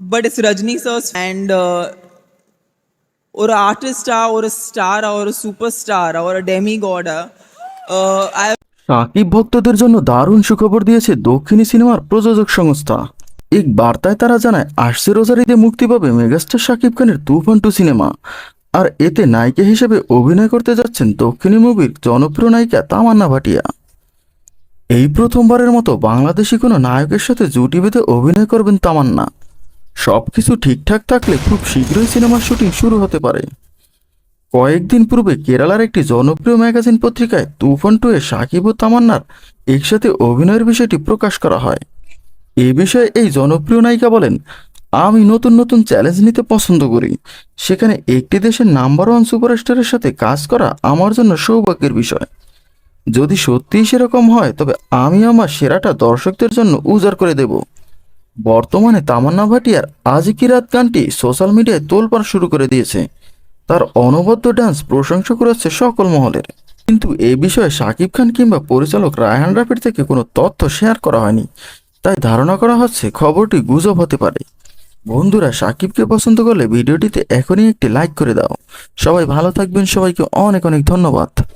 but it's Rajni sir's and uh, ஒரு ஆர்டிஸ்டா ஒரு ஸ்டாரா ஒரு சூப்பர் ஸ்டாரா ஒரு ডেমিগডা আই সাকিব ভক্তদের জন্য দারুণ সুখবর দিয়েছে দক্ষিণী সিনেমার প্রযোজক সংস্থা এক বার্তায় তারা জানায় আসছে রোজার ঈদে মুক্তি পাবে মেগাস্টার সাকিব খানের তুফান টু সিনেমা আর এতে নায়িকা হিসেবে অভিনয় করতে যাচ্ছেন দক্ষিণী মুভির জনপ্রিয় নায়িকা তামান্না ভাটিয়া এই প্রথমবারের মতো বাংলাদেশি কোনো নায়কের সাথে জুটি বেঁধে অভিনয় করবেন তামান্না। সব কিছু ঠিকঠাক থাকলে খুব শীঘ্রই সিনেমার শুটিং শুরু হতে পারে। কয়েকদিন পূর্বে কেরালার একটি জনপ্রিয় ম্যাগাজিন পত্রিকায় তুফান টু এ সাকিব ও তামান্নার একসাথে অভিনয়ের বিষয়টি প্রকাশ করা হয়। এ বিষয়ে এই জনপ্রিয় নায়িকা বলেন, আমি নতুন নতুন চ্যালেঞ্জ নিতে পছন্দ করি। সেখানে একটি দেশের নাম্বার ওয়ান সুপারস্টারের সাথে কাজ করা আমার জন্য সৌভাগ্যের বিষয়। যদি সত্যিই সেরকম হয়, তবে আমি আমার সেরাটা দর্শকদের জন্য উজাড় করে দেব। বর্তমানে তামান্না ভাটিয়ার আজ কি রাত গানটি সোশ্যাল মিডিয়ায় তোলপাড় শুরু করে দিয়েছে। তার অনবদ্য ডান্স প্রশংসা করেছে সকল মহলের। কিন্তু এ বিষয়ে শাকিব খান কিংবা পরিচালক রায়হান রাফির থেকে কোনো তথ্য শেয়ার করা হয়নি। তাই ধারণা করা হচ্ছে খবরটি গুজব হতে পারে। বন্ধুরা সাকিবকে পছন্দ করলে ভিডিওটিতে এখনই একটি লাইক করে দাও। সবাই ভালো থাকবেন, সবাইকে অনেক অনেক ধন্যবাদ।